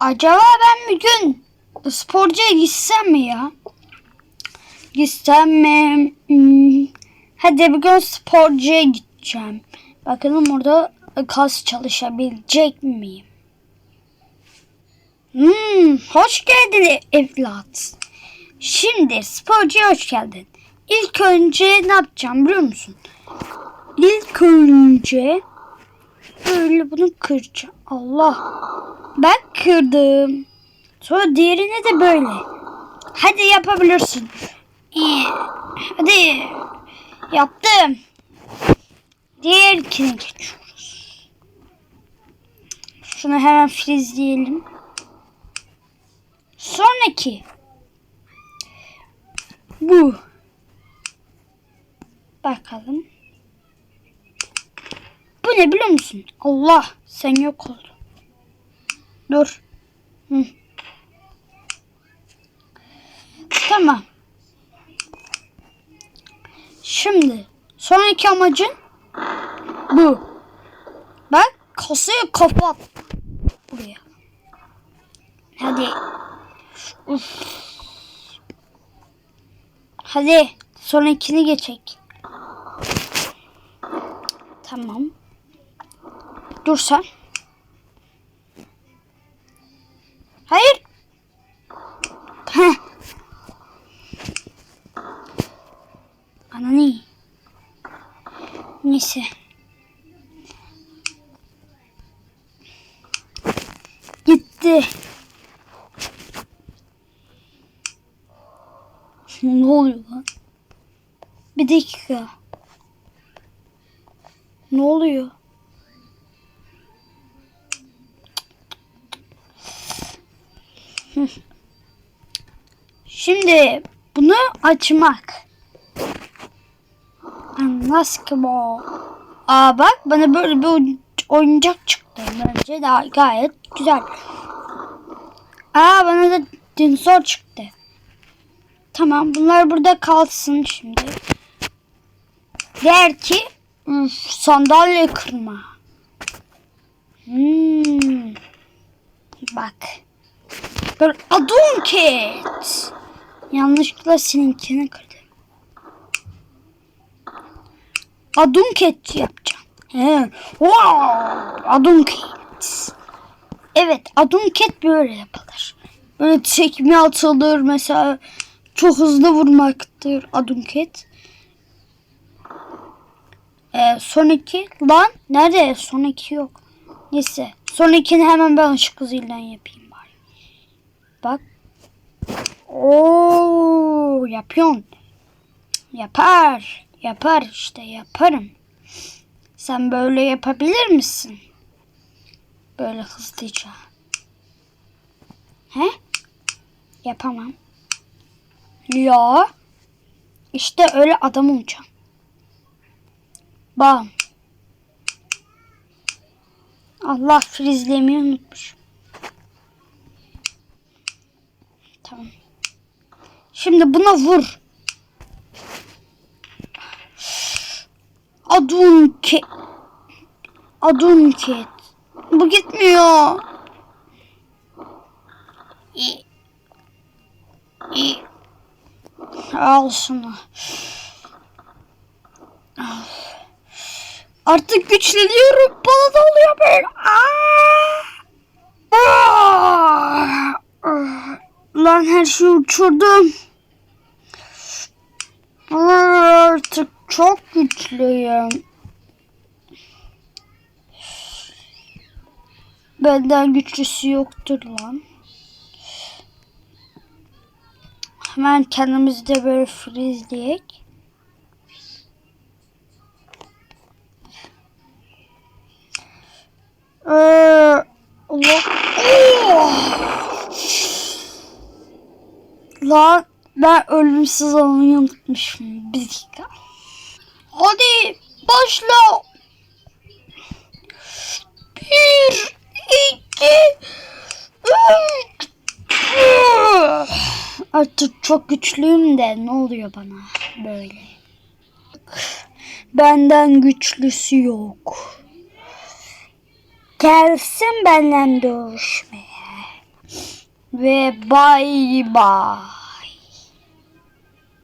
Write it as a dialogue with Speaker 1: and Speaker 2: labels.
Speaker 1: Acaba ben bir gün sporcuya gitsem mi ya? Gitsem mi? Hmm. Hadi bir gün sporcuya gideceğim. Bakalım orada kas çalışabilecek miyim? Hmm, hoş geldin evlat. Şimdi sporcuya hoş geldin. İlk önce ne yapacağım biliyor musun? İlk önce böyle bunu kıracağım. Allah. Ben kırdım. Sonra diğerini de böyle. Hadi yapabilirsin. İyi. Hadi. Yaptım. Diğer ikine geçiyoruz. Şunu hemen frizleyelim. Sonraki. Bu. Bakalım. Ne biliyor musun? Allah sen yok oldun. Dur. Hı. Tamam. Şimdi sonraki amacın bu. Bak kasayı kapat. Buraya. Hadi. Uf. Hadi sonrakini geçek. Tamam. Dur sen. Hayır. Heh. Ananı. Neyse. Gitti. ne oluyor lan? Bir dakika. Ne oluyor? Şimdi bunu açmak. Nasıl ki bu? Aa bak bana böyle bir oyun- oyuncak çıktı. Bence daha gayet güzel. Aa bana da dinozor çıktı. Tamam bunlar burada kalsın şimdi. Der ki üf, sandalye kırma. Hmm. Bak. Böyle adunket. Yanlışlıkla seninkini kırdım. Adunket yapacağım. He. Wow. Adunket. Evet adunket böyle yapılır. Böyle tekme atılır mesela. Çok hızlı vurmaktır adunket. Ee, sonraki lan nerede? Sonraki yok. Neyse. Sonrakini hemen ben ışık hızıyla yapayım bari. Bak. Oo yapıyorsun. Yapar. Yapar işte yaparım. Sen böyle yapabilir misin? Böyle hızlıca. He? Yapamam. Ya. İşte öyle adam olacağım. Bam. Allah frizlemeyi unutmuş. Tamam. Şimdi buna vur. Adunke. Adunket. Bu gitmiyor. İyi. İyi. Al şunu. Artık güçleniyorum. Bana da oluyor böyle. Aa! Aa! Lan her şeyi uçurdum. Aa, Artık çok güçlüyüm. Benden güçlüsü yoktur lan. Hemen kendimizi de böyle frizleyek. Ee. Oh! Lan ben ölümsüz olmayı unutmuşum. Bir dakika. Hadi başla. Bir, iki, üç. Artık çok güçlüyüm de ne oluyor bana böyle? Benden güçlüsü yok. Gelsin benimle dövüşmeye. Ve bay bay.